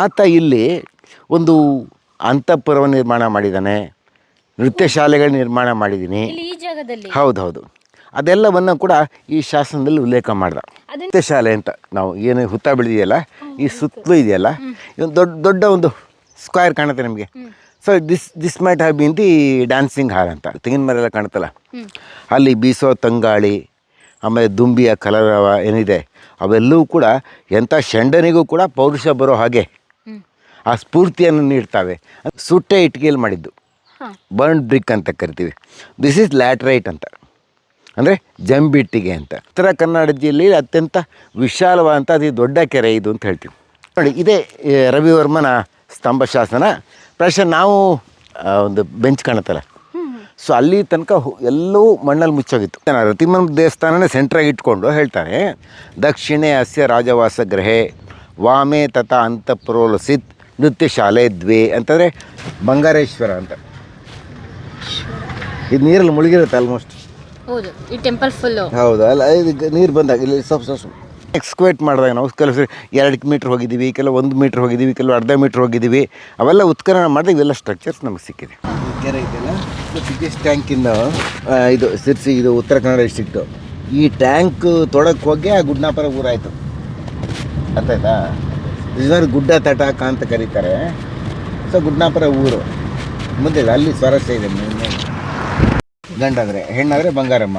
ಆತ ಇಲ್ಲಿ ಒಂದು ಅಂತಃಪುರವ ನಿರ್ಮಾಣ ಮಾಡಿದ್ದಾನೆ ನೃತ್ಯ ಶಾಲೆಗಳ ನಿರ್ಮಾಣ ಮಾಡಿದ್ದೀನಿ. ಹೌದು ಹೌದು ಅದೆಲ್ಲವನ್ನು ಕೂಡ ಈ ಶಾಸನದಲ್ಲಿ ಉಲ್ಲೇಖ ಮಾಡ್ದ. ನೃತ್ಯ ಶಾಲೆ ಅಂತ ನಾವು ಏನು ಹುತ್ತ ಬೆಳೆದಿದೆಯಲ್ಲ ಈ ಸುತ್ತಲೂ ಇದೆಯಲ್ಲ ಇದೊಂದು ದೊಡ್ಡ ದೊಡ್ಡ ಒಂದು ಸ್ಕ್ವೇರ್ ಕಾಣುತ್ತೆ ನಿಮಗೆ. So this this might have been the dancing hall ಅಂತ. ತೆಂಗಿನ ಮರ ಎಲ್ಲ ಕಾಣುತ್ತಲ್ಲ? ಅಲ್ಲಿ ಬೀಸೋ ತಂಗಾಳಿ ಆಮೇಲೆ ದುಂಬಿಯ ಕಲರವ ಏನಿದೆ ಅವೆಲ್ಲವೂ ಕೂಡ ಎಂಥ ಶಂಡನಿಗೂ ಕೂಡ ಪೌರುಷ ಬರೋ ಹಾಗೆ ಆ ಸ್ಫೂರ್ತಿಯನ್ನು ನೀಡ್ತವೆ. ಸುಟ್ಟೆ ಇಟ್ಟಿಗೆಯಲ್ಲಿ ಮಾಡಿದ್ದು. ಬರ್ನ್ ಬ್ರಿಕ್ ಅಂತ ಕರಿತೀವಿ. ದಿಸ್ ಈಸ್ ಲ್ಯಾಟ್ರೈಟ್ ಅಂತ. ಅಂದರೆ ಜಂಬಿಟ್ಟಿಗೆ ಅಂತ. ಉತ್ತರ ಕನ್ನಡ ಜಿಲ್ಲೆಯಲ್ಲಿ ಅತ್ಯಂತ ವಿಶಾಲವಾದಂಥ ಅತಿ ದೊಡ್ಡ ಕೆರೆ ಇದು ಅಂತ ಹೇಳ್ತೀವಿ. ನೋಡಿ ಇದೇ ರವಿವರ್ಮನ ಸ್ತಂಭ ಶಾಸನ. ಪ್ರಾಯಶಃ ನಾವು ಒಂದು ಬೆಂಚ್ ಕಾಣುತ್ತಲ್ಲ. ಸೊ ಅಲ್ಲಿ ತನಕ ಎಲ್ಲವೂ ಮಣ್ಣಲ್ಲಿ ಮುಚ್ಚೋಗಿತ್ತು. ನಾನು ರತಿಮನ್ ದೇವಸ್ಥಾನನೇ ಸೆಂಟ್ರಾಗಿ ಇಟ್ಕೊಂಡು ಹೇಳ್ತಾರೆ ದಕ್ಷಿಣೆ ಅಸ್ಯ ರಾಜವಾಸ ಗ್ರಹೆ ವಾಮೆ ತಥಾ ಅಂತಃಪುರೋಲಸಿತ್ ನೃತ್ಯ ಶಾಲೆ ದ್ವಿ ಅಂತಂದರೆ ಬಂಗಾರೇಶ್ವರ ಅಂತ. ಇದು ನೀರಲ್ಲಿ ಮುಳುಗಿರುತ್ತೆ ಆಲ್ಮೋಸ್ಟ್ ಹೌದು ಈ ಟೆಂಪಲ್ ಫುಲ್ಲು ಹೌದು ಅಲ್ಲ ಇದು ನೀರು ಬಂದಾಗ ಇಲ್ಲಿ ಸ್ವಲ್ಪ ಸ್ವಲ್ಪ ಎಕ್ಸ್ಕ್ವೇಟ್ ಮಾಡಿದಾಗ ನಾವು ಕೆಲವು ಸರಿ ಎರಡು ಮೀಟ್ರ್ ಹೋಗಿದ್ದೀವಿ ಕೆಲವು ಒಂದು ಮೀಟ್ರ್ ಹೋಗಿದ್ದೀವಿ ಕೆಲವು ಅರ್ಧ ಮೀಟ್ರ್ ಹೋಗಿದ್ದೀವಿ. ಅವೆಲ್ಲ ಉತ್ಖನನ ಮಾಡಿದಾಗ ಇವೆಲ್ಲ ಸ್ಟ್ರಕ್ಚರ್ಸ್ ನಮಗೆ ಸಿಕ್ಕಿದೆ. ಕೆರೆ ಇದೆಯಲ್ಲ ಬಿಗ್ಗೆಸ್ಟ್ ಟ್ಯಾಂಕಿಂದ ಇದು ಸಿರ್ಸಿ ಇದು ಉತ್ತರ ಕನ್ನಡ ಡಿಸ್ಟ್ರಿಕ್ಟು ಈ ಟ್ಯಾಂಕ್ ತೊಡಕ್ಕೆ ಹೋಗಿ ಆ ಗುಡ್ನಾಪುರ ಊರಾಯಿತು. ಅರ್ಥ ಆಯ್ತಾ ಇದ್ರ ಗುಡ್ಡ ತಟಾಕ ಅಂತ ಕರೀತಾರೆ. ಸೊ ಗುಡ್ನಾಪುರ ಊರು. ಮುಂದೆ ಅಲ್ಲಿ ಸ್ವಾರಸ್ಯ ಇದೆ ಗಂಡಾದರೆ ಹೆಣ್ಣಾದರೆ ಬಂಗಾರಮ್ಮ.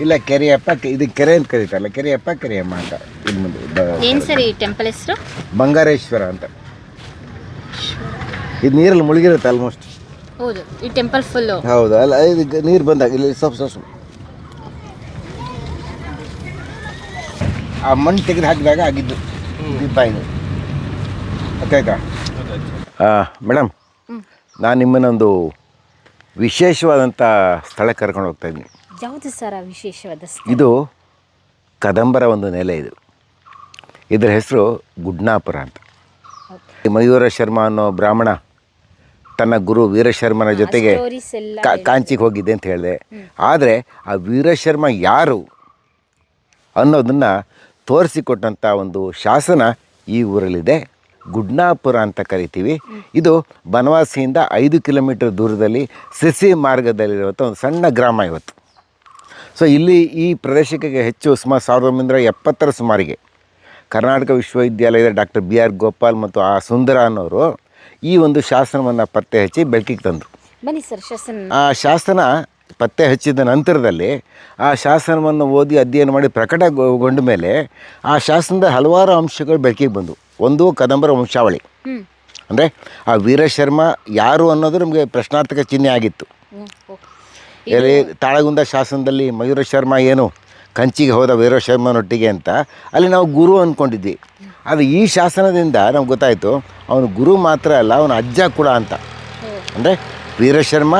ಇಲ್ಲ ಕೆರೆಯಪ್ಪ ಕೆ- ಇದು ಕೆರೆ ಅಂತ ಕರೀತಾರಲ್ಲ ಕೆರೆಯಪ್ಪ ಕೆರೆಯಮ್ಮ ಅಂತ. ಇದು ಮುಂದೆ ಏನು ಸರ್ ಈ ಟೆಂಪಲ್ ಹೆಸರು? ಬಂಗಾರೇಶ್ವರ ಅಂತ. ಇದು ನೀರಲ್ಲಿ ಮುಳುಗಿರುತ್ತೆ ಆಲ್ಮೋಸ್ಟ್ ಹೌದು ಈ ಟೆಂಪಲ್ ಫುಲ್ಲು ಹೌದು ಅಲ್ಲ ಇದು ನೀರು ಬಂದಾಗ ಇಲ್ಲಿ ಸ್ವಲ್ಪ ಸ್ವಲ್ಪ. ಆ ಮಣ್ಣು ತೆಗೆದು ಹಾಕಿದಾಗ ಆಗಿದ್ದು ಇದು. ಗೊತ್ತಾಯ್ತಾ ಮೇಡಮ್ ನಾನು ನಿಮ್ಮನ್ನೊಂದು ವಿಶೇಷವಾದಂಥ ಸ್ಥಳಕ್ಕೆ ಕರ್ಕೊಂಡು ಹೋಗ್ತಾ ಇದ್ದೀನಿ. ಯಾವುದು ಸರ್ ಆ ವಿಶೇಷವಾದ ಸ್ಥಳ? ಇದು ಕದಂಬರ ಒಂದು ನೆಲೆ ಇದು. ಇದರ ಹೆಸರು ಗುಡ್ನಾಪುರ ಅಂತ. ಮಯೂರ ಶರ್ಮ ಅನ್ನೋ ಬ್ರಾಹ್ಮಣ ತನ್ನ ಗುರು ವೀರಶರ್ಮನ ಜೊತೆಗೆ ಎಲ್ಲ ಕಾ- ಕಾಂಚಿಗೆ ಹೋಗಿದ್ದೆ ಅಂತ ಹೇಳಿದೆ. ಆದರೆ ಆ ವೀರಶರ್ಮ ಯಾರು ಅನ್ನೋದನ್ನು ತೋರಿಸಿಕೊಟ್ಟಂಥ ಒಂದು ಶಾಸನ ಈ ಊರಲ್ಲಿದೆ. ಗುಡ್ನಾಪುರ ಅಂತ ಕರಿತೀವಿ. ಇದು ಬನವಾಸಿಯಿಂದ ಐದು ಕಿಲೋಮೀಟರ್ ದೂರದಲ್ಲಿ ಸಿಸಿ ಮಾರ್ಗದಲ್ಲಿರುವಂಥ ಒಂದು ಸಣ್ಣ ಗ್ರಾಮ ಇವತ್ತು. ಸೊ ಇಲ್ಲಿ ಈ ಪ್ರದೇಶಕ್ಕೆ ಹೆಚ್ಚು ಸುಮಾರು ಸಾವಿರದ ಒಂಬೈನೂರ ಎಪ್ಪತ್ತರ ಸುಮಾರಿಗೆ ಕರ್ನಾಟಕ ವಿಶ್ವವಿದ್ಯಾಲಯದ ಡಾಕ್ಟರ್ ಬಿ ಆರ್ ಗೋಪಾಲ್ ಮತ್ತು ಆ ಸುಂದರ ಅನ್ನೋರು ಈ ಒಂದು ಶಾಸನವನ್ನು ಪತ್ತೆ ಹಚ್ಚಿ ಬೆಳಕಿಗೆ ತಂದರು. ಬನ್ನಿ ಸರ್ ಶಾಸನ. ಆ ಶಾಸನ ಪತ್ತೆ ಹಚ್ಚಿದ ನಂತರದಲ್ಲಿ ಆ ಶಾಸನವನ್ನು ಓದಿ ಅಧ್ಯಯನ ಮಾಡಿ ಪ್ರಕಟಗೊಂಡ ಮೇಲೆ ಆ ಶಾಸನದ ಹಲವಾರು ಅಂಶಗಳು ಬೆಳಕಿಗೆ ಬಂದವು. ಒಂದು ಕದಂಬರ ವಂಶಾವಳಿ. ಅಂದರೆ ಆ ವೀರಶರ್ಮ ಯಾರು ಅನ್ನೋದು ನಮಗೆ ಪ್ರಶ್ನಾರ್ಥಕ ಚಿಹ್ನೆ ಆಗಿತ್ತು. ಎಲ್ಲಿ ತಾಳಗುಂದ ಶಾಸನದಲ್ಲಿ ಮಯೂರ ಶರ್ಮ ಏನು ಕಂಚಿಗೆ ಹೋದ ವೀರಶರ್ಮನೊಟ್ಟಿಗೆ ಅಂತ ಅಲ್ಲಿ ನಾವು ಗುರು ಅಂದ್ಕೊಂಡಿದ್ವಿ ಆದರೆ ಈ ಶಾಸನದಿಂದ ನಮ್ಗೆ ಗೊತ್ತಾಯಿತು ಅವನು ಗುರು ಮಾತ್ರ ಅಲ್ಲ ಅವನ ಅಜ್ಜ ಕೂಡ ಅಂತ. ಅಂದರೆ ವೀರಶರ್ಮ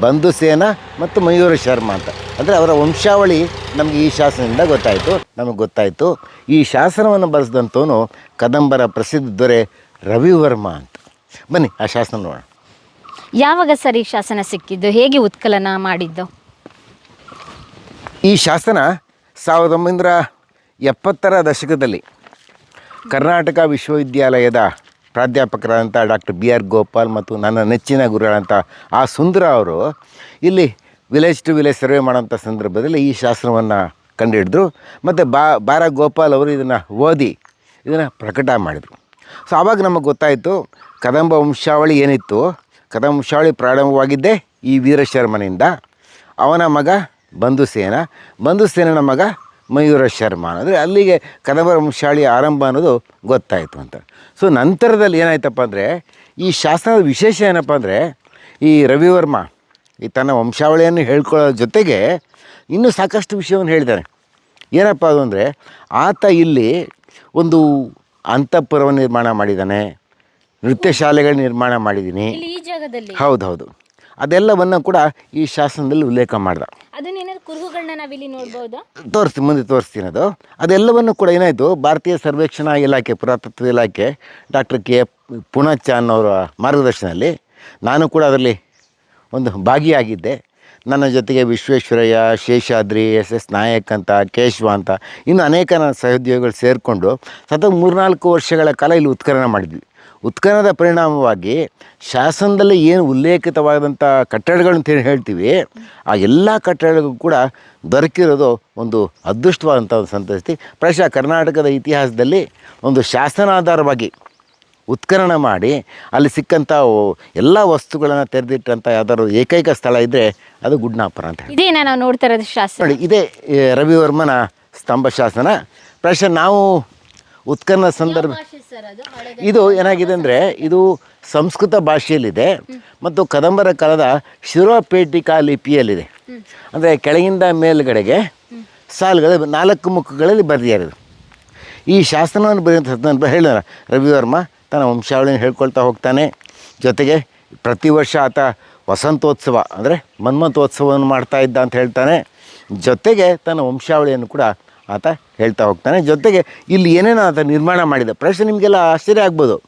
ಬಂಧುಸೇನ ಮತ್ತು ಮಯೂರ ಶರ್ಮ ಅಂತ. ಅಂದರೆ ಅವರ ವಂಶಾವಳಿ ನಮಗೆ ಈ ಶಾಸನದಿಂದ ಗೊತ್ತಾಯಿತು ನಮಗೆ ಗೊತ್ತಾಯಿತು. ಈ ಶಾಸನವನ್ನು ಬರೆಸಿದಂಥವನು ಕದಂಬರ ಪ್ರಸಿದ್ಧ ದೊರೆ ರವಿವರ್ಮ ಅಂತ. ಬನ್ನಿ ಆ ಶಾಸನ ನೋಡೋಣ. ಯಾವಾಗ ಸರ್ ಈ ಶಾಸನ ಸಿಕ್ಕಿದ್ದು? ಹೇಗೆ ಉತ್ಕಲನ ಮಾಡಿದ್ದು? ಈ ಶಾಸನ ಸಾವಿರದ ಒಂಬೈನೂರ ಎಪ್ಪತ್ತರ ದಶಕದಲ್ಲಿ ಕರ್ನಾಟಕ ವಿಶ್ವವಿದ್ಯಾಲಯದ ಪ್ರಾಧ್ಯಾಪಕರಾದಂಥ ಡಾಕ್ಟರ್ ಬಿ ಆರ್ ಗೋಪಾಲ್ ಮತ್ತು ನನ್ನ ನೆಚ್ಚಿನ ಗುರುಗಳಂಥ ಆ ಸುಂದರ ಅವರು ಇಲ್ಲಿ ವಿಲೇಜ್ ಟು ವಿಲೇಜ್ ಸರ್ವೆ ಮಾಡೋಂಥ ಸಂದರ್ಭದಲ್ಲಿ ಈ ಶಾಸ್ತ್ರವನ್ನು ಕಂಡುಹಿಡಿದ್ರು. ಮತ್ತು ಬಾ ಬಾರ ಗೋಪಾಲ್ ಅವರು ಇದನ್ನು ಓದಿ ಇದನ್ನು ಪ್ರಕಟ ಮಾಡಿದರು. ಸೊ, ಆವಾಗ ನಮಗೆ ಗೊತ್ತಾಯಿತು ಕದಂಬ ವಂಶಾವಳಿ ಏನಿತ್ತು. ಕದಂಬ ವಂಶಾವಳಿ ಪ್ರಾರಂಭವಾಗಿದ್ದೇ ಈ ವೀರಶರ್ಮನಿಂದ. ಅವನ ಮಗ ಬಂಧುಸೇನ. ಬಂಧುಸೇನನ ಮಗ ಮಯೂರ ಶರ್ಮ ಅಂದರೆ ಅಲ್ಲಿಗೆ ಕದಂಬರ ವಂಶಾವಳಿಯ ಆರಂಭ ಅನ್ನೋದು ಗೊತ್ತಾಯಿತು ಅಂತ. ಸೊ ನಂತರದಲ್ಲಿ ಏನಾಯ್ತಪ್ಪ ಅಂದರೆ ಈ ಶಾಸನದ ವಿಶೇಷ ಏನಪ್ಪ ಅಂದರೆ ಈ ರವಿವರ್ಮ ಈ ತನ್ನ ವಂಶಾವಳಿಯನ್ನು ಹೇಳ್ಕೊಳ್ಳೋ ಜೊತೆಗೆ ಇನ್ನೂ ಸಾಕಷ್ಟು ವಿಷಯವನ್ನು ಹೇಳಿದ್ದಾನೆ. ಏನಪ್ಪ ಅದು ಅಂದರೆ ಆತ ಇಲ್ಲಿ ಒಂದು ಅಂತಃಪುರವನ್ನು ನಿರ್ಮಾಣ ಮಾಡಿದ್ದಾನೆ ನೃತ್ಯ ಶಾಲೆಗಳ ನಿರ್ಮಾಣ ಮಾಡಿದ್ದೀನಿ. ಹೌದು ಹೌದು ಅದೆಲ್ಲವನ್ನು ಕೂಡ ಈ ಶಾಸನದಲ್ಲಿ ಉಲ್ಲೇಖ ಮಾಡಿದ. ತೋರಿಸಿ ತೋರಿಸ್ತೀನಿ ಮುಂದೆ ತೋರಿಸ್ತೀನಿ ಅದು. ಅದೆಲ್ಲವನ್ನು ಕೂಡ ಏನಾಯಿತು ಭಾರತೀಯ ಸರ್ವೇಕ್ಷಣಾ ಇಲಾಖೆ ಪುರಾತತ್ವ ಇಲಾಖೆ ಡಾಕ್ಟರ್ ಕೆ ಪುಣಚಾನ್ ಅನ್ನೋರ ಮಾರ್ಗದರ್ಶನದಲ್ಲಿ ನಾನು ಕೂಡ ಅದರಲ್ಲಿ ಒಂದು ಭಾಗಿಯಾಗಿದ್ದೆ. ನನ್ನ ಜೊತೆಗೆ ವಿಶ್ವೇಶ್ವರಯ್ಯ ಶೇಷಾದ್ರಿ ಎಸ್ ಎಸ್ ನಾಯಕ್ ಅಂತ ಕೇಶವ ಅಂತ ಇನ್ನು ಅನೇಕ ನನ್ನ ಸಹೋದ್ಯೋಗಿಗಳು ಸೇರಿಕೊಂಡು ಸತತ ಮೂರ್ನಾಲ್ಕು ವರ್ಷಗಳ ಕಾಲ ಇಲ್ಲಿ ಉತ್ಖನನ ಮಾಡಿದ್ವಿ. ಉತ್ಖನನದ ಪರಿಣಾಮವಾಗಿ ಶಾಸನದಲ್ಲಿ ಏನು ಉಲ್ಲೇಖಿತವಾದಂಥ ಕಟ್ಟಡಗಳು ಅಂತ ಹೇಳಿ ಹೇಳ್ತೀವಿ ಆ ಎಲ್ಲ ಕಟ್ಟಡಗಳಿಗೂ ಕೂಡ ದೊರಕಿರೋದು ಒಂದು ಅದೃಷ್ಟವಾದಂಥ ಒಂದು ಸಂತಸ್ತಿ. ಪ್ರಾಯಶಃ ಕರ್ನಾಟಕದ ಇತಿಹಾಸದಲ್ಲಿ ಒಂದು ಶಾಸನಾಧಾರವಾಗಿ ಉತ್ಖನನ ಮಾಡಿ ಅಲ್ಲಿ ಸಿಕ್ಕಂಥ ಎಲ್ಲ ವಸ್ತುಗಳನ್ನು ತೆರೆದಿಟ್ಟಂಥ ಯಾವ್ದಾದ್ರು ಏಕೈಕ ಸ್ಥಳ ಇದ್ದರೆ ಅದು ಗುಡ್ನಾಪುರ ಅಂತ ಹೇಳಿ ಇದೇ ನಾವು ನೋಡ್ತಾ ಇರೋದು ಶಾಸನ? ನೋಡಿ ಇದೇ ರವಿವರ್ಮನ ಸ್ತಂಭ ಶಾಸನ. ಪ್ರಾಯಶಃ ನಾವು ಉತ್ಖನನ ಸಂದರ್ಭ ಇದು ಏನಾಗಿದೆ ಅಂದರೆ ಇದು. ಸಂಸ್ಕೃತ ಭಾಷೆಯಲ್ಲಿದೆ ಮತ್ತು ಕದಂಬರ ಕಾಲದ ಶಿರೋಪೇಟಿಕಾ ಲಿಪಿಯಲ್ಲಿದೆ. ಅಂದರೆ ಕೆಳಗಿಂದ ಮೇಲ್ಗಡೆಗೆ ಸಾಲುಗಳು ನಾಲ್ಕು ಮುಖಗಳಲ್ಲಿ ಬರೆದಿರೋದು. ಈ ಶಾಸನವನ್ನು ಬರೆಯುವಂಥ ಸಂದರ್ಭ ಹೇಳಿದ ರವಿವರ್ಮ ತನ್ನ ವಂಶಾವಳಿಯನ್ನು ಹೇಳ್ಕೊಳ್ತಾ ಹೋಗ್ತಾನೆ. ಜೊತೆಗೆ ಪ್ರತಿ ವರ್ಷ ಆತ ವಸಂತೋತ್ಸವ ಅಂದರೆ ಮನ್ಮಂತೋತ್ಸವವನ್ನು ಮಾಡ್ತಾ ಇದ್ದ ಅಂತ ಹೇಳ್ತಾನೆ. ಜೊತೆಗೆ ತನ್ನ ವಂಶಾವಳಿಯನ್ನು ಕೂಡ ಆತ ಹೇಳ್ತಾ ಹೋಗ್ತಾನೆ. ಜೊತೆಗೆ ಇಲ್ಲಿ ಏನೇನೋ ಆತ ನಿರ್ಮಾಣ ಮಾಡಿದ. ಪ್ರಶ್ನೆ ನಿಮಗೆಲ್ಲ ಆಶ್ಚರ್ಯ ಆಗ್ಬೋದು.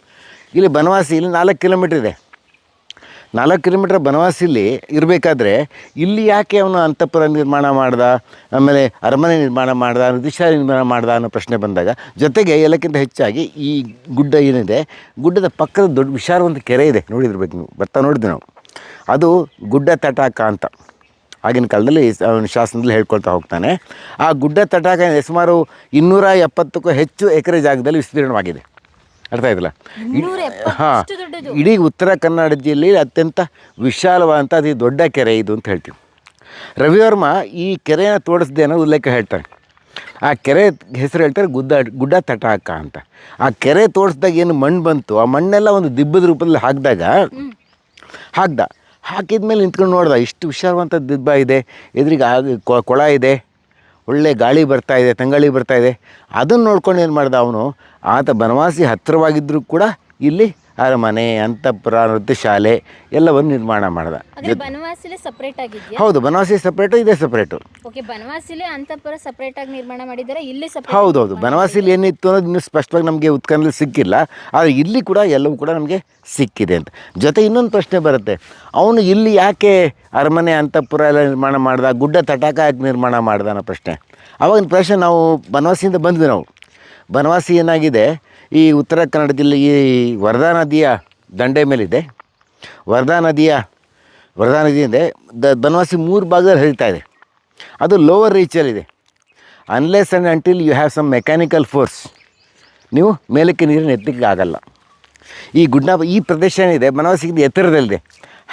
ಇಲ್ಲಿ ಬನವಾಸಿ, ಇಲ್ಲಿ ನಾಲ್ಕು ಕಿಲೋಮೀಟ್ರ್ ಇದೆ. ನಾಲ್ಕು ಕಿಲೋಮೀಟ್ರ್ ಬನವಾಸಿಲಿ ಇರಬೇಕಾದ್ರೆ ಇಲ್ಲಿ ಯಾಕೆ ಅವನು ಅಂತಃಪುರ ನಿರ್ಮಾಣ ಮಾಡ್ದ, ಆಮೇಲೆ ಅರಮನೆ ನಿರ್ಮಾಣ ಮಾಡ್ದ ನೃತ್ಯಶಾಲೆ ನಿರ್ಮಾಣ ಮಾಡ್ದ ಅನ್ನೋ ಪ್ರಶ್ನೆ ಬಂದಾಗ, ಜೊತೆಗೆ ಎಲ್ಲಕ್ಕಿಂತ ಹೆಚ್ಚಾಗಿ ಈ ಗುಡ್ಡ ಏನಿದೆ, ಗುಡ್ಡದ ಪಕ್ಕದ ದೊಡ್ಡ ವಿಶಾಲವಂತ ಕೆರೆ ಇದೆ. ನೋಡಿದಿರ್ಬೇಕು ನೀವು. ಬರ್ತಾ ನೋಡಿದ್ವಿ ನಾವು. ಅದು ಗುಡ್ಡ ತಟಾಕ ಅಂತ. ಆಗಿನ ಕಾಲದಲ್ಲಿ ಅವನ ಶಾಸನದಲ್ಲಿ ಹೇಳ್ಕೊಳ್ತಾ ಹೋಗ್ತಾನೆ. ಆ ಗುಡ್ಡ ತಟಾಕ ಸುಮಾರು ಇನ್ನೂರ ಎಪ್ಪತ್ತಕ್ಕೂ ಹೆಚ್ಚು ಎಕರೆ ಜಾಗದಲ್ಲಿ ವಿಸ್ತೀರ್ಣವಾಗಿದೆ. ಅರ್ಥ ಆಯ್ತಲ್ಲ? ಹಾಂ ಇಡೀ ಉತ್ತರ ಕನ್ನಡ ಜಿಲ್ಲೆಯಲ್ಲಿ ಅತ್ಯಂತ ವಿಶಾಲವಾದಂಥ ಅತಿ ದೊಡ್ಡ ಕೆರೆ ಇದು ಅಂತ ಹೇಳ್ತೀವಿ. ರವಿವರ್ಮ ಈ ಕೆರೆಯನ್ನು ತೋಡಿಸ್ದೆ ಅನ್ನೋ ಉಲ್ಲೇಖ ಹೇಳ್ತಾರೆ. ಆ ಕೆರೆ ಹೆಸರು ಹೇಳ್ತಾರೆ ಗುಡ್ಡ ಗುಡ್ಡ ತಟಾಕ ಅಂತ. ಆ ಕೆರೆ ತೋಡಿಸ್ದಾಗ ಏನು ಮಣ್ಣು ಬಂತು ಆ ಮಣ್ಣೆಲ್ಲ ಒಂದು ದಿಬ್ಬದ ರೂಪದಲ್ಲಿ ಹಾಕಿದಾಗ ಹಾಕ್ದ. ಹಾಕಿದ್ಮೇಲೆ ನಿಂತ್ಕೊಂಡು ನೋಡ್ದೆ, ಇಷ್ಟು ವಿಶಾಲವಂತ ದಿಬ್ಬ ಇದೆ, ಎದುರಿಗೆ ಆಗ ಕೊಳ ಇದೆ, ಒಳ್ಳೆ ಗಾಳಿ ಬರ್ತಾ ಇದೆ, ತಂಗಾಳಿ ಬರ್ತಾ ಇದೆ. ಅದನ್ನು ನೋಡ್ಕೊಂಡು ಏನು ಮಾಡ್ದ ಅವನು, ಆತ ಬನವಾಸಿ ಹತ್ತಿರವಾಗಿದ್ದರೂ ಕೂಡ ಇಲ್ಲಿ ಅರಮನೆ ಅಂತಃಪುರ ನೃತ್ಯ ಶಾಲೆ ಎಲ್ಲವನ್ನು ನಿರ್ಮಾಣ ಮಾಡ್ದ. ಅದೇ ಬನವಾಸಿಲೆ ಸಪರೇಟ್ ಆಗಿದ್ಯಾ? ಹೌದು ಬನವಾಸಿ ಸಪ್ರೇಟು ಇದೆ ಸಪ್ರೇಟು ಓಕೆ ಬನವಾಸಿಲೆ ಅಂತಪುರ ಸಪರೇಟ್ ಆಗಿ ನಿರ್ಮಾಣ ಮಾಡಿದ್ದಾರೆ ಇಲ್ಲಿ ಹೌದು ಹೌದು ಬನವಾಸಿಲಿ ಏನಿತ್ತು ಅನ್ನೋದು ಇನ್ನೂ ಸ್ಪಷ್ಟವಾಗಿ ನಮಗೆ ಉತ್ಖನದಲ್ಲಿ ಸಿಕ್ಕಿಲ್ಲ ಆದರೆ ಇಲ್ಲಿ ಕೂಡ ಎಲ್ಲವೂ ಕೂಡ ನಮಗೆ ಸಿಕ್ಕಿದೆ ಅಂತ. ಜೊತೆ ಇನ್ನೊಂದು ಪ್ರಶ್ನೆ ಬರುತ್ತೆ ಅವನು ಇಲ್ಲಿ ಯಾಕೆ ಅರಮನೆ ಅಂತಃಪುರ ಎಲ್ಲ ನಿರ್ಮಾಣ ಮಾಡ್ದ ಗುಡ್ಡ ತಟಾಕ ಯಾಕೆ ನಿರ್ಮಾಣ ಮಾಡ್ದ ಅನ್ನೋ ಪ್ರಶ್ನೆ. ಅವಾಗಿನ ಪ್ರಶ್ನೆ ನಾವು ಬನವಾಸಿಯಿಂದ ಬಂದ್ವಿ ನಾವು. ಬನವಾಸಿ ಏನಾಗಿದೆ ಈ ಉತ್ತರ ಕನ್ನಡ ಜಿಲ್ಲೆ ಈ ವರದಾ ನದಿಯ ದಂಡೆ ಮೇಲಿದೆ. ವರದಾ ನದಿಯ, ವರದಾ ನದಿ ಇದೆ ದ ಬನವಾಸಿ ಮೂರು ಭಾಗದಲ್ಲಿ ಹರಿತಾ ಇದೆ. ಅದು lower ರೀಚಲ್ಲಿದೆ unless and until you have some mechanical force ನೀವು ಮೇಲಕ್ಕೆ ನೀರನ್ನು ಎತ್ತಲಿಕ್ಕೆ ಆಗಲ್ಲ. ಈ ಗುಡ್ಡ, ಈ ಪ್ರದೇಶ ಏನಿದೆ ಬನವಾಸಿಗಿಂತ ಎತ್ತರದಲ್ಲಿದೆ.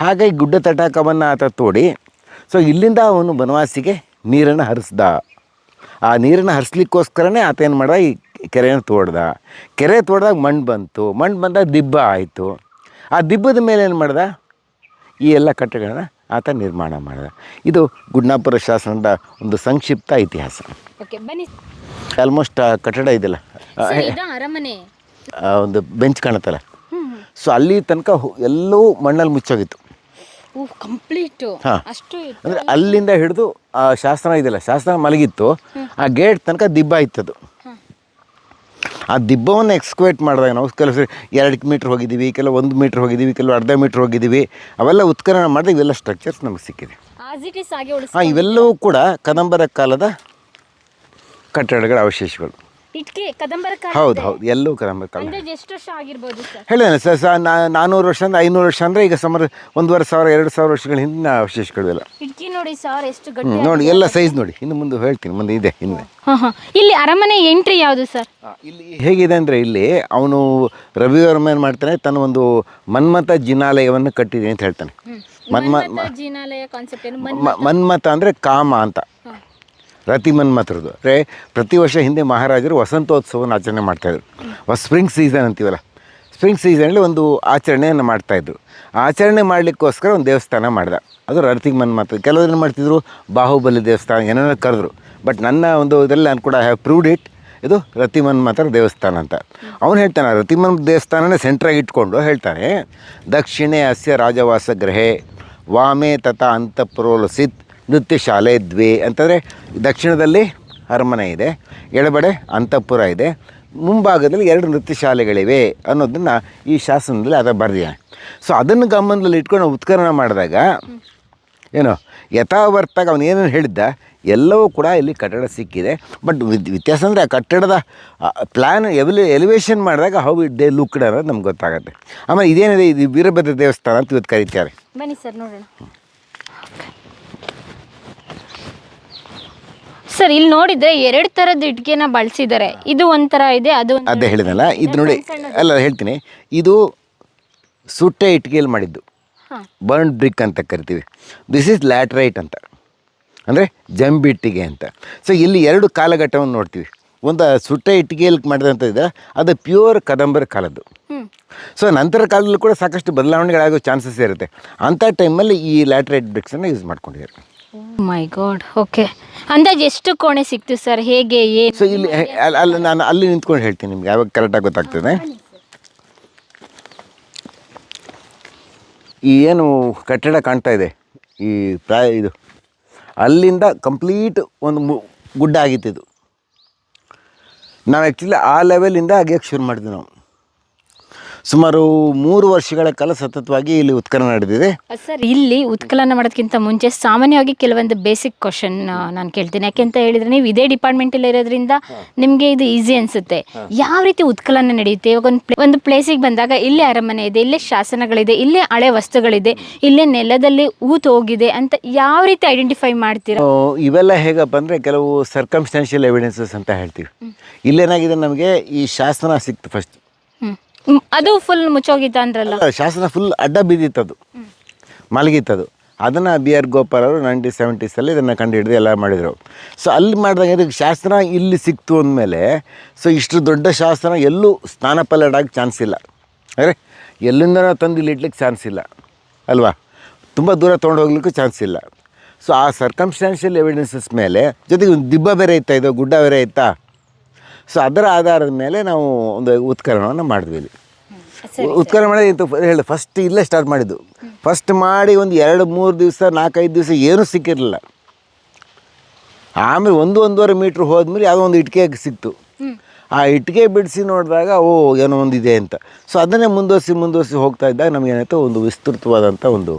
ಹಾಗಾಗಿ ಗುಡ್ಡ ತಟಾಕವನ್ನು ಆತ ತೋಡಿ ಸೊ ಇಲ್ಲಿಂದ ಅವನು ಬನವಾಸಿಗೆ ನೀರನ್ನು ಹರಿಸ್ದ. ಆ ನೀರನ್ನು ಹರಿಸ್ಲಿಕ್ಕೋಸ್ಕರನೇ ಆತ ಏನು ಮಾಡ್ದ, ಈ ಕೆರೆಯನ್ನು ತೋಡ್ದ. ಕೆರೆ ತೋಡ್ದಾಗ ಮಣ್ಣು ಬಂತು. ಮಣ್ಣು ಬಂದಾಗ ದಿಬ್ಬ ಆಯಿತು. ಆ ದಿಬ್ಬದ ಮೇಲೆ ಏನು ಮಾಡ್ದೆ? ಈ ಎಲ್ಲ ಕಟ್ಟಡಗಳನ್ನ ಆತ ನಿರ್ಮಾಣ ಮಾಡಿದ. ಇದು ಗುಡ್ನಾಪುರ ಶಾಸನದ ಒಂದು ಸಂಕ್ಷಿಪ್ತ ಇತಿಹಾಸ. ಆಲ್ಮೋಸ್ಟ್ ಆ ಕಟ್ಟಡ ಇದೆಯಲ್ಲ? ಒಂದು ಬೆಂಚ್ ಕಾಣುತ್ತಲ್ಲ? ಸೊ ಅಲ್ಲಿ ತನಕ ಎಲ್ಲೂ ಎಲ್ಲವೂ ಮಣ್ಣಲ್ಲಿ ಮುಚ್ಚೋಗಿತ್ತು. ಕಂಪ್ಲೀಟ್. ಅಂದರೆ ಅಲ್ಲಿಂದ ಹಿಡಿದು ಆ ಶಾಸನ ಇದೆಯಲ್ಲ? ಶಾಸನ ಮಲಗಿತ್ತು. ಆ ಗೇಟ್ ತನಕ ದಿಬ್ಬ ಇತ್ತದು. ಆ ದಿಬ್ಬವನ್ನು ಎಕ್ಸ್ಕ್ವೇಟ್ ಮಾಡಿದಾಗ ನಾವು ಕೆಲವು ಸರಿ ಎರಡು ಮೀಟ್ರ್ ಹೋಗಿದ್ದೀವಿ ಕೆಲವು ಒಂದು ಮೀಟ್ರ್ ಹೋಗಿದ್ದೀವಿ ಕೆಲವು ಅರ್ಧ ಮೀಟ್ರ್ ಹೋಗಿದ್ದೀವಿ ಅವೆಲ್ಲ ಉತ್ಖನನ ಮಾಡಿದಾಗ ಇವೆಲ್ಲ ಸ್ಟ್ರಕ್ಚರ್ಸ್ ನಮಗೆ ಸಿಕ್ಕಿದೆ. ಹಾಂ ಇವೆಲ್ಲವೂ ಕೂಡ ಕದಂಬರ ಕಾಲದ ಕಟ್ಟಡಗಳ ಅವಶೇಷಗಳು. ಇಟ್ಕೆ ಕದಂಬರ ಕಾಲ ಹೌದು ಹೌದು. ಎಲ್ಲೂ ಕದಂಬರ ಕಾಲ ಅಂದಾಜು ಎಷ್ಟು ವರ್ಷ ಆಗಿರ್ಬೋದು ಸರ್? ಹೇಳಿದಾನೆ ಸರ್ ಸರ್ ನಾನ್ನೂರು ವರ್ಷ ಅಂದರೆ ಐನೂರು ವರ್ಷ ಅಂದರೆ ಈಗ ಸುಮಾರು ಒಂದೂವರೆ ಸಾವಿರ ಎರಡು ಸಾವಿರ ವರ್ಷಗಳ ಹಿಂದಿನ ಅವಶೇಷಗಳು ಎಲ್ಲ. ಇಟ್ಕಿ ನೋಡಿ ಸರ್ ಎಷ್ಟು ಗಟ್ಟಿ ನೋಡಿ ಎಲ್ಲ ಸೈಜ್ ನೋಡಿ. ಇನ್ನು ಮುಂದೆ ಹೇಳ್ತೀನಿ ಮುಂದೆ ಇದೆ ಹಿಂದೆ. ಹಾ ಹಾ. ಇಲ್ಲಿ ಅರಮನೆ ಎಂಟ್ರಿ ಯಾವುದು ಸರ್? ಇಲ್ಲಿ ಹೇಗಿದೆ ಅಂದರೆ ಇಲ್ಲಿ ಅವನು ರವಿವರ್ಮ ಏನು ಮಾಡ್ತಾನೆ ತನ್ನ ಒಂದು ಮನ್ಮಥ ಜಿನಾಲಯವನ್ನು ಕಟ್ಟಿದೆ ಅಂತ ಹೇಳ್ತಾನೆ. ಮನ್ಮ ಜಿನಾಲಯ ಕಾನ್ಸೆಪ್ಟ್ ಏನು? ಮ- ಮನ್ಮಥ ಅಂದರೆ ಕಾಮ ಅಂತ. ರತಿ ಮಾತ್ರದ್ದು. ಅಂದರೆ ಪ್ರತಿ ವರ್ಷ ಹಿಂದೆ ಮಹಾರಾಜರು ವಸಂತೋತ್ಸವವನ್ನು ಆಚರಣೆ ಮಾಡ್ತಾಯಿದ್ರು ಸ್ಪ್ರಿಂಗ್ ಸೀಸನ್ ಅಂತೀವಲ್ಲ? ಸ್ಪ್ರಿಂಗ್ ಸೀಸನಲ್ಲಿ ಒಂದು ಆಚರಣೆಯನ್ನು ಮಾಡ್ತಾಯಿದ್ರು ಆಚರಣೆ ಮಾಡಲಿಕ್ಕೋಸ್ಕರ ಒಂದು ದೇವಸ್ಥಾನ ಮಾಡ್ದೆ. ಅದು ರತಿಮನ್ ಮಾತ್ರ. ಕೆಲವರು ಮಾಡ್ತಿದ್ರು? ಬಾಹುಬಲಿ ದೇವಸ್ಥಾನ ಏನೇನೋ ಕರೆದ್ರು. ಬಟ್ ನನ್ನ ಒಂದು ಇದರಲ್ಲಿ ನಾನು ಕೂಡ ಹ್ಯಾವ್ ಪ್ರೂವ್ಡ್ ಇಟ್ ಇದು ರತಿಮನ್ ಮಾತ್ರ ದೇವಸ್ಥಾನ ಅಂತ. ಅವನು ಹೇಳ್ತಾನೆ ರತಿಮನ್ ದೇವಸ್ಥಾನನೇ ಸೆಂಟ್ರಾಗಿ ಇಟ್ಕೊಂಡು ಹೇಳ್ತಾನೆ, ದಕ್ಷಿಣೆ ಅಸ್ಯ ರಾಜವಾಸ ಗೃಹೆ, ವಾಮೆ ತಥಾ ಅಂತಃಪುರೋಲಸಿತ್ ನೃತ್ಯ ಶಾಲೆ ದ್ವಿ ಅಂತಂದರೆ ದಕ್ಷಿಣದಲ್ಲಿ ಅರಮನೆ ಇದೆ ಎಡಬಡೆ ಅಂತಃಪುರ ಇದೆ, ಮುಂಭಾಗದಲ್ಲಿ ಎರಡು ನೃತ್ಯ ಶಾಲೆಗಳಿವೆ ಅನ್ನೋದನ್ನು ಈ ಶಾಸನದಲ್ಲಿ ಅದ ಬರೆದಿದೆ ಸೊ ಅದನ್ನು ಗಮನದಲ್ಲಿ ಇಟ್ಕೊಂಡು ಉತ್ಖನನ ಮಾಡಿದಾಗ, ಏನು ಯಥಾವರ್ತಾಗ ಅವನು ಏನೇನು ಹೇಳಿದ್ದ, ಎಲ್ಲವೂ ಕೂಡ ಇಲ್ಲಿ ಕಟ್ಟಡ ಸಿಕ್ಕಿದೆ. ಬಟ್ ವ್ಯತ್ಯಾಸ ಅಂದರೆ ಆ ಕಟ್ಟಡದ ಪ್ಲ್ಯಾನ್ ಎವಲಿ ಎಲಿವೇಷನ್ ಮಾಡಿದಾಗ ಹೌ ಇಟ್ ದೇ ಲುಕ್ಡ್ ಅನ್ನೋದು ನಮ್ಗೆ ಗೊತ್ತಾಗುತ್ತೆ. ಆಮೇಲೆ ಇದೇನಿದೆ, ಇದು ವೀರಭದ್ರ ದೇವಸ್ಥಾನ ಅಂತ ಇವತ್ತು ಕರೀತಾರೆ. ಬನ್ನಿ ಸರ್, ನೋಡೋಣ. ಸರ್ ಇಲ್ಲಿ ನೋಡಿದ್ರೆ ಎರಡು ತರದ ಇಟ್ಕೆನ ಬಳಸಿದ್ದಾರೆ. ಇದು ಒಂಥರ ಇದೆ ಅದು ಒಂಥರ ಅದೇ ಹೇಳಿದಲ್ಲ ಇದು. ನೋಡಿ ಅಲ್ಲ ಹೇಳ್ತೀನಿ. ಇದು ಸುಟ್ಟೆ ಇಟ್ಟಿಗೆಯಲ್ಲಿ ಮಾಡಿದ್ದು. ಬರ್ಂಡ್ ಬರ್ನ್ ಬ್ರಿಕ್ ಅಂತ ಕರಿತೀವಿ. ದಿಸ್ ಈಸ್ ಲ್ಯಾಟ್ರೈಟ್ ಅಂತ. ಅಂದರೆ ಜಂಬಿಟ್ಟಿಗೆ ಅಂತ. ಸೊ ಇಲ್ಲಿ ಎರಡು ಕಾಲಘಟ್ಟವನ್ನು ನೋಡ್ತೀವಿ. ಒಂದು ಸುಟ್ಟೆ ಇಟ್ಟಿಗೆಯಲ್ಲಿ ಮಾಡಿದಂಥ ಇದೆ ಅದು ಪ್ಯೂರ್ ಕದಂಬರ ಕಾಲದ್ದು. ಸೊ ನಂತರ ಕಾಲದಲ್ಲೂ ಕೂಡ ಸಾಕಷ್ಟು ಬದಲಾವಣೆಗಳಾಗೋ ಚಾನ್ಸಸ್ ಇರುತ್ತೆ. ಅಂಥ ಟೈಮಲ್ಲಿ ಈ ಲ್ಯಾಟ್ರೈಟ್ ಬ್ರಿಕ್ಸನ್ನು ಯೂಸ್ ಮಾಡ್ಕೊಂಡಿದ್ದಾರೆ. ಮೈ ಗಾಡ್ ಓಕೆ ಅಂದಾಜು ಎಷ್ಟು ಕೋಣೆ ಸಿಕ್ತು ಸರ್ ಹೇಗೆ ಸೊ ಇಲ್ಲಿ ಅಲ್ಲಿ ನಾನು ಅಲ್ಲಿ ನಿಂತ್ಕೊಂಡು ಹೇಳ್ತೀನಿ ನಿಮ್ಗೆ. ಯಾವಾಗ ಕರೆಕ್ಟಾಗಿ ಗೊತ್ತಾಗ್ತದೆ? ಈ ಏನು ಕಟ್ಟಡ ಕಾಣ್ತಾ ಇದೆ? ಈ ಪ್ರಾಯ, ಇದು. ಅಲ್ಲಿಂದ ಕಂಪ್ಲೀಟ್ ಒಂದು ಗುಡ್ಡ ಆಗಿತ್ತು ಇದು. ನಾವು ಆ್ಯಕ್ಚುಲಿ ಆ ಲೆವೆಲಿಂದ ಆಗ್ಯಕ್ಕೆ ಶುರು ಮಾಡಿದ್ವಿ ನಾವು. ಸುಮಾರು ಮೂರು ವರ್ಷಗಳ ಕಾಲ ಸತತವಾಗಿ ಇಲ್ಲಿ ಉತ್ಕಲನ ನಡೆದಿದೆ. ಸರ್ ಇಲ್ಲಿ ಉತ್ಕಲನ ಮಾಡೋದಕ್ಕಿಂತ ಮುಂಚೆ ಸಾಮಾನ್ಯವಾಗಿ ಕೆಲವೊಂದು ಬೇಸಿಕ್ ಕ್ವಶನ್ ನಾನು ಕೇಳ್ತೀನಿ. ಯಾಕೆಂತ ಹೇಳಿದ್ರೆ ನೀವು ಇದೇ ಡಿಪಾರ್ಟ್ಮೆಂಟಲ್ಲಿ ಇರೋದ್ರಿಂದ ನಿಮಗೆ ಇದು ಈಸಿ ಅನ್ಸುತ್ತೆ. ಯಾವ ರೀತಿ ಉತ್ಕಲನ ನಡೆಯುತ್ತೆ? ಇವಾಗ ಒಂದು ಒಂದು ಪ್ಲೇಸಿಗೆ ಬಂದಾಗ ಇಲ್ಲೇ ಅರಮನೆ ಇದೆ ಇಲ್ಲೇ ಶಾಸನಗಳಿದೆ ಇಲ್ಲೇ ಹಳೆ ವಸ್ತುಗಳಿದೆ ಇಲ್ಲೇ ನೆಲದಲ್ಲಿ ಊತ್ ಹೋಗಿದೆ ಅಂತ ಯಾವ ರೀತಿ ಐಡೆಂಟಿಫೈ ಮಾಡ್ತೀರಾ? ಇವೆಲ್ಲ ಹೇಗಪ್ಪ ಅಂದ್ರೆ ಕೆಲವು ಸರ್ಕಮ್ಸ್ಟಾನ್ಷಿಯಲ್ ಎವಿಡೆನ್ಸಸ್ ಅಂತ ಹೇಳ್ತೀವಿ. ಇಲ್ಲೇನಾಗಿದೆ ನಮಗೆ ಈ ಶಾಸನ ಸಿಕ್ತು ಫಸ್ಟ್ ಅದು ಫುಲ್ ಮುಚ್ಚೋಗಿತ್ತ ಅಂದ್ರಲ್ಲ. ಶಾಸನ ಫುಲ್ ಅಡ್ಡ ಬಿದ್ದಿತ್ತದು ಮಲಗಿತ್ತದು. ಅದನ್ನು ಬಿ ಆರ್ ಗೋಪಾಲ್ ಅವರು ನೈನ್ಟೀನ್ ಸೆವೆಂಟೀಸಲ್ಲಿ ಇದನ್ನು ಕಂಡುಹಿಡಿದು ಎಲ್ಲ ಮಾಡಿದರು. ಸೊ ಅಲ್ಲಿ ಮಾಡಿದಾಗ ಇದಕ್ಕೆ ಶಾಸನ ಇಲ್ಲಿ ಸಿಕ್ತು ಅಂದಮೇಲೆ ಸೊ ಇಷ್ಟು ದೊಡ್ಡ ಶಾಸನ ಎಲ್ಲೂ ಸ್ನಾನಪಲ್ಲಡಾಗಿ ಚಾನ್ಸ್ ಇಲ್ಲ. ಅಂದರೆ ಎಲ್ಲಿಂದನೋ ತಂದು ಇಲ್ಲಿ ಇಡ್ಲಿಕ್ಕೆ ಚಾನ್ಸ್ ಇಲ್ಲ. ಅಲ್ವಾ? ತುಂಬ ದೂರ ತೊಗೊಂಡು ಹೋಗ್ಲಿಕ್ಕೂ ಚಾನ್ಸ್ ಇಲ್ಲ. ಸೊ ಆ ಸರ್ಕಮ್ಸ್ಟಾನ್ಷಿಯಲ್ ಎವಿಡೆನ್ಸಸ್ ಮೇಲೆ ಜೊತೆಗೆ ಒಂದು ದಿಬ್ಬ ಬೇರೆ ಇತ್ತಾ ಇದು? ಗುಡ್ಡ ಬೇರೆ ಇತ್ತಾ? ಸೊ ಅದರ ಆಧಾರದ ಮೇಲೆ ನಾವು ಒಂದು ಉತ್ಕರಣವನ್ನು ಮಾಡಿದ್ವಿ ಇಲ್ಲಿ. ಉತ್ಕರಣ ಮಾಡಿ ಹೇಳಿ ಫಸ್ಟ್ ಇಲ್ಲೇ ಸ್ಟಾರ್ಟ್ ಮಾಡಿದ್ದು. ಫಸ್ಟ್ ಮಾಡಿ ಒಂದು ಎರಡು ಮೂರು ದಿವಸ ನಾಲ್ಕೈದು ದಿವಸ ಏನೂ ಸಿಕ್ಕಿರಲಿಲ್ಲ. ಆಮೇಲೆ ಒಂದು ಒಂದೂವರೆ ಮೀಟ್ರ್ ಹೋದ್ಮೇಲೆ ಯಾವುದೋ ಒಂದು ಇಟ್ಟಿಗೆ ಸಿಕ್ತು. ಆ ಇಟ್ಟಿಗೆ ಬಿಡಿಸಿ ನೋಡಿದಾಗ ಓ ಏನೋ ಒಂದು ಇದೆ ಅಂತ. ಸೊ ಅದನ್ನೇ ಮುಂದುವರಿಸಿ ಮುಂದುವರಿಸಿ ಹೋಗ್ತಾ ಇದ್ದಾಗ ನಮಗೇನಾಯ್ತು ಒಂದು ವಿಸ್ತೃತವಾದಂಥ ಒಂದು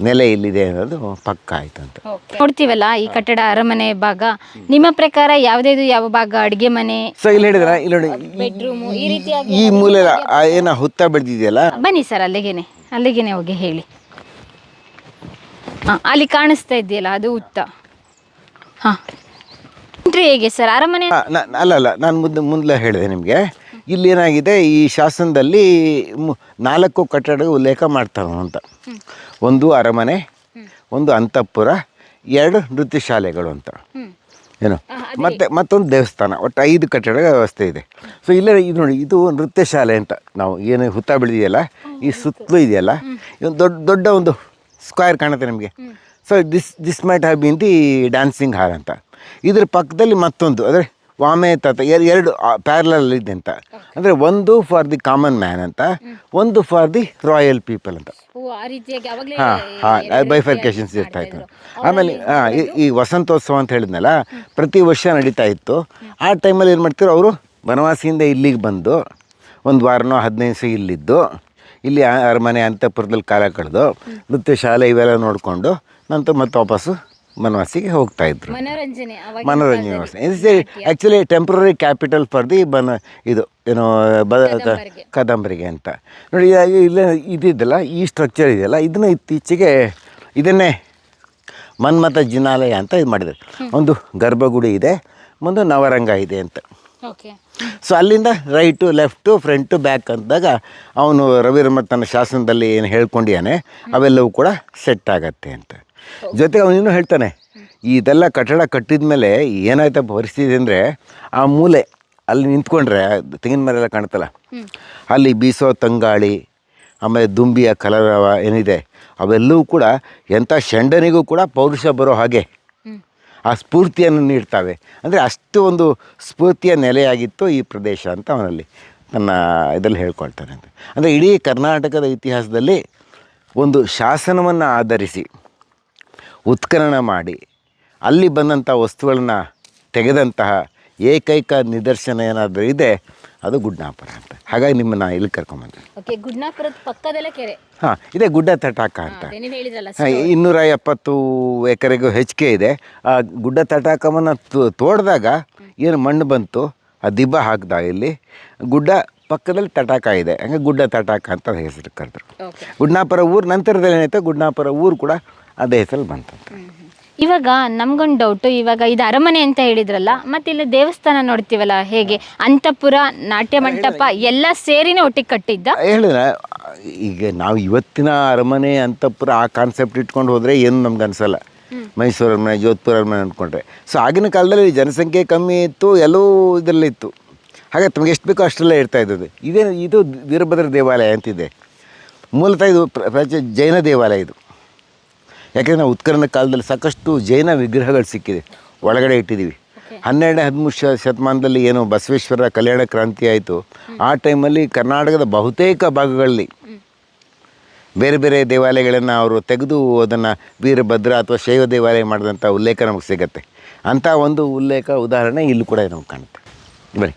ನೆಲೆ ಇಲ್ಲಿದೆ ಅನ್ನೋದು ಪಕ್ಕ ಆಯ್ತು ಅಂತ ನೋಡ್ತೀವಲ್ಲ ಈ ಕಟ್ಟಡ ಅರಮನೆ ಭಾಗ ನಿಮ್ಮ ಪ್ರಕಾರ ಯಾವುದೇದು ಯಾವ ಭಾಗ? ಅಡಿಗೆ ಮನೆ? ಸೊ ಇಲ್ಲಿ ಹೇಳಿದ್ರ ಇಲ್ಲಿ ನೋಡಿ ಬೆಡ್ರೂಮು ಈ ರೀತಿಯಾಗಿ ಈ ಮೂಲೆ ಏನ ಹುತ್ತ ಬೆಳೆದಿದೆಯಲ್ಲ? ಬನ್ನಿ ಸರ್ ಅಲ್ಲಿಗೇನೆ ಅಲ್ಲಿಗೇನೆ ಹೋಗಿ ಹೇಳಿ. ಹಾಂ ಅಲ್ಲಿ ಕಾಣಿಸ್ತಾ ಇದೆಯಲ್ಲ ಅದು ಹುತ್ತ. ಹಾ. ಎಂಟ್ರಿ ಹೇಗೆ ಸರ್? ಅರಮನೆ ಅಲ್ಲ ಅಲ್ಲ ನಾನು ಮುಂದೆ ಮುಂದೆ ಹೇಳಿದೆ ನಿಮಗೆ. ಇಲ್ಲಿ ಏನಾಗಿದೆ ಈ ಶಾಸನದಲ್ಲಿ ನಾಲ್ಕು ಕಟ್ಟಡ ಉಲ್ಲೇಖ ಮಾಡ್ತಾರೆ ಅಂತ. ಒಂದು ಅರಮನೆ ಒಂದು ಅಂತಃಪುರ ಎರಡು ನೃತ್ಯ ಶಾಲೆಗಳು ಅಂತ. ಏನು? ಮತ್ತೆ ಮತ್ತೊಂದು ದೇವಸ್ಥಾನ ಒಟ್ಟು ಐದು ಕಟ್ಟಡ ವ್ಯವಸ್ಥೆ ಇದೆ. ಸೊ ಇಲ್ಲ ಇದು ನೋಡಿ ಇದು ನೃತ್ಯ ಶಾಲೆ ಅಂತ. ನಾವು ಏನು ಹುತ್ತ ಬೆಳೆದಿದೆಯಲ್ಲ ಈ ಸುತ್ತಲೂ ಇದೆಯಲ್ಲ ಇದೊಂದು ದೊಡ್ಡ ದೊಡ್ಡ ಒಂದು ಸ್ಕ್ವೇರ್ ಕಾಣುತ್ತೆ ನಿಮಗೆ. So this this might have been the dancing hall ಅಂತ. ಇದ್ರ ಪಕ್ಕದಲ್ಲಿ ಮತ್ತೊಂದು ಅಂದರೆ ವಾಮೆ ತಾತ ಎರಡು ಪ್ಯಾರಲಲ್ ಇದೆ ಅಂತ. ಅಂದರೆ ಒಂದು ಫಾರ್ ದಿ ಕಾಮನ್ ಮ್ಯಾನ್ ಅಂತ ಒಂದು ಫಾರ್ ದಿ ರಾಯಲ್ ಪೀಪಲ್ ಅಂತ. ಹಾಂ ಹಾಂ ಬೈಫರ್ಕೇಶನ್ಸ್ ಇರ್ತಾ ಇತ್ತು. ಆಮೇಲೆ ಹಾಂ ಈ ವಸಂತೋತ್ಸವ ಅಂತ ಹೇಳಿದ್ನಲ್ಲ ಪ್ರತಿ ವರ್ಷ ನಡೀತಾ ಇತ್ತು. ಆ ಟೈಮಲ್ಲಿ ಏನು ಮಾಡ್ತಿರೋ ಅವರು ಬನವಾಸಿಯಿಂದ ಇಲ್ಲಿಗೆ ಬಂದು ಒಂದು ವಾರನೋ ಹದಿನೈದು ದಿವಸ ಇಲ್ಲಿದ್ದು ಇಲ್ಲಿ ಅರಮನೆ ಅಂತಪುರದಲ್ಲಿ ಕಾಲ ಕಳೆದು ನೃತ್ಯ ಶಾಲೆ ಇವೆಲ್ಲ ನೋಡಿಕೊಂಡು ನಂತರ ಮತ್ತೆ ವಾಪಸ್ಸು ಬನವಾಸಿಗೆ ಹೋಗ್ತಾ ಇದ್ರು. ಮನೋರಂಜನೆ ವ್ಯವಸ್ಥೆ actually temporary capital for the ಬನ ಇದು ಏನೋ ಬ ಕದಂಬರಿಗೆ. ಅಂತ. ನೋಡಿ ಇಲ್ಲ ಇದಿದೆಯಲ್ಲ ಈ ಸ್ಟ್ರಕ್ಚರ್ ಇದೆಯಲ್ಲ ಇದನ್ನು ಇತ್ತೀಚೆಗೆ ಇದನ್ನೇ ಮನ್ಮಥ ಜಿನಾಲಯ ಅಂತ ಇದು ಮಾಡಿದ್ರು. ಒಂದು ಗರ್ಭಗುಡಿ ಇದೆ ಒಂದು ನವರಂಗ ಇದೆ ಅಂತ. ಓಕೆ. ಸೊ ಅಲ್ಲಿಂದ ರೈಟು ಲೆಫ್ಟು ಫ್ರಂಟು ಬ್ಯಾಕ್ ಅಂದಾಗ ಅವನು ರವಿರಮ ತನ್ನ ಶಾಸನದಲ್ಲಿ ಏನು ಹೇಳ್ಕೊಂಡಿಯಾನೆ ಅವೆಲ್ಲವೂ ಕೂಡ ಸೆಟ್ ಆಗತ್ತೆ ಅಂತ. ಜೊತೆಗೆ ಅವನಿನ್ನೂ ಹೇಳ್ತಾನೆ ಇದೆಲ್ಲ ಕಟ್ಟಡ ಕಟ್ಟಿದ ಮೇಲೆ ಏನಾಯ್ತಪ್ಪ ಪರಿಸ್ಥಿತಿ ಅಂದರೆ ಆ ಮೂಲೆ ಅಲ್ಲಿ ನಿಂತ್ಕೊಂಡ್ರೆ ತೆಂಗಿನ ಮರ ಎಲ್ಲ ಕಾಣ್ತಲ್ಲ ಅಲ್ಲಿ ಬೀಸೋ ತಂಗಾಳಿ ಆಮೇಲೆ ದುಂಬಿಯ ಕಲರವ ಏನಿದೆ ಅವೆಲ್ಲವೂ ಕೂಡ ಎಂಥ ಶಂಡನಿಗೂ ಕೂಡ ಪೌರುಷ ಬರೋ ಹಾಗೆ ಆ ಸ್ಫೂರ್ತಿಯನ್ನು ನೀಡ್ತಾವೆ. ಅಂದರೆ ಅಷ್ಟು ಒಂದು ಸ್ಫೂರ್ತಿಯ ನೆಲೆಯಾಗಿತ್ತು ಈ ಪ್ರದೇಶ ಅಂತ ಅವನಲ್ಲಿ ನನ್ನ ಇದರಲ್ಲಿ ಹೇಳ್ಕೊಳ್ತಾನೆ ಅಂತ. ಅಂದರೆ ಇಡೀ ಕರ್ನಾಟಕದ ಇತಿಹಾಸದಲ್ಲಿ ಒಂದು ಶಾಸನವನ್ನು ಆಧರಿಸಿ ಉತ್ಖನನ ಮಾಡಿ. ಅಲ್ಲಿ ಬಂದಂಥ ವಸ್ತುಗಳನ್ನ ತೆಗೆದಂತಹ ಏಕೈಕ ನಿದರ್ಶನ ಏನಾದರೂ ಇದೆ ಅದು ಗುಡ್ನಾಪುರ ಅಂತ. ಹಾಗಾಗಿ ನಿಮ್ಮನ್ನು ಇಲ್ಲಿ ಕರ್ಕೊಂಬಂದೆ. ಓಕೆ ಗುಡ್ನಾಪುರದ ಪಕ್ಕದಲ್ಲೇ ಕೆರೆ. ಹಾಂ ಇದೆ ಗುಡ್ಡ ತಟಾಕ ಅಂತ. ಅದೇ ನೀವು ಹೇಳಿದ್ರಲ್ಲ ಹಾ, ಇನ್ನೂರ ಎಪ್ಪತ್ತು ಎಕರೆಗೂ ಹೆಚ್ಚಿಗೆ ಇದೆ. ಆ ಗುಡ್ಡ ತಟಾಕವನ್ನು ತೋಡಿದಾಗ ಏನು ಮಣ್ಣು ಬಂತು ಆ ದಿಬ್ಬ ಹಾಕ್ದ ಇಲ್ಲಿ. ಗುಡ್ಡ ಪಕ್ಕದಲ್ಲಿ ತಟಾಕ ಇದೆ. ಹಂಗೆ ಗುಡ್ಡ ತಟಾಕ ಅಂತ ಹೆಸರು ಕರೆದ್ರು. ಗುಡ್ನಾಪುರ ಊರು ನಂತರದಲ್ಲಿ ಏನಾಯ್ತು ಗುಡ್ನಾಪುರ ಊರು ಕೂಡ ಅದೇ ಹೆಸರು ಬಂತಂತ. ಇವಾಗ ನಮ್ಗೊಂದು ಡೌಟ್ ಇವಾಗ ಇದು ಅರಮನೆ ಅಂತ ಹೇಳಿದ್ರಲ್ಲ ಮತ್ತೆ ಇಲ್ಲಿ ದೇವಸ್ಥಾನ ನೋಡ್ತೀವಲ್ಲ ಹೇಗೆ? ಅಂತಪುರ ನಾಟ್ಯ ಮಂಟಪ ಎಲ್ಲ ಸೇರಿನೇ ಒಟ್ಟಿಗೆ ಕಟ್ಟಿದ್ದ? ಹೇಳಿದ್ರೆ ಈಗ ನಾವು ಇವತ್ತಿನ ಅರಮನೆ ಅಂತಪುರ ಆ ಕಾನ್ಸೆಪ್ಟ್ ಇಟ್ಕೊಂಡು ಹೋದರೆ ಏನು ನಮ್ಗೆ ಅನ್ಸಲ್ಲ. ಮೈಸೂರು ಅರಮನೆ ಜೋಧ್ಪುರ ಅರಮನೆ ಅಂದ್ಕೊಂಡ್ರೆ ಸೊ ಆಗಿನ ಕಾಲದಲ್ಲಿ ಜನಸಂಖ್ಯೆ ಕಮ್ಮಿ ಇತ್ತು ಎಲ್ಲವೂ ಇದರಲ್ಲಿತ್ತು ಹಾಗೆ ತಮಗೆ ಎಷ್ಟು ಬೇಕೋ ಅಷ್ಟೆಲ್ಲ ಇರ್ತಾ ಇದ್ದದ್ದು. ಇದೇ ಇದು ವೀರಭದ್ರ ದೇವಾಲಯ ಅಂತಿದೆ. ಮೂಲತಃ ಇದು ಪ್ರ- ಪ್ರಾಚೀನ ಜೈನ ದೇವಾಲಯ ಇದು. ಯಾಕೆಂದರೆ ನಾವು ಉತ್ಕರ್ಣ ಕಾಲದಲ್ಲಿ ಸಾಕಷ್ಟು ಜೈನ ವಿಗ್ರಹಗಳು ಸಿಕ್ಕಿದೆ. ಒಳಗಡೆ ಇಟ್ಟಿದ್ದೀವಿ. ಹನ್ನೆರಡನೇ ಹದಿಮೂರು ಶ ಶತಮಾನದಲ್ಲಿ ಏನು ಬಸವೇಶ್ವರ ಕಲ್ಯಾಣ ಕ್ರಾಂತಿ ಆಯಿತು. ಆ ಟೈಮಲ್ಲಿ ಕರ್ನಾಟಕದ ಬಹುತೇಕ ಭಾಗಗಳಲ್ಲಿ ಬೇರೆ ಬೇರೆ ದೇವಾಲಯಗಳನ್ನು ಅವರು ತೆಗೆದು ಅದನ್ನು ವೀರಭದ್ರ ಅಥವಾ ಶೈವ ದೇವಾಲಯ ಮಾಡಿದಂಥ ಉಲ್ಲೇಖ ನಮಗೆ ಸಿಗುತ್ತೆ. ಅಂಥ ಒಂದು ಉಲ್ಲೇಖ ಉದಾಹರಣೆ ಇಲ್ಲೂ ಕೂಡ ನಮಗೆ ಕಾಣುತ್ತೆ. ಬನ್ನಿ.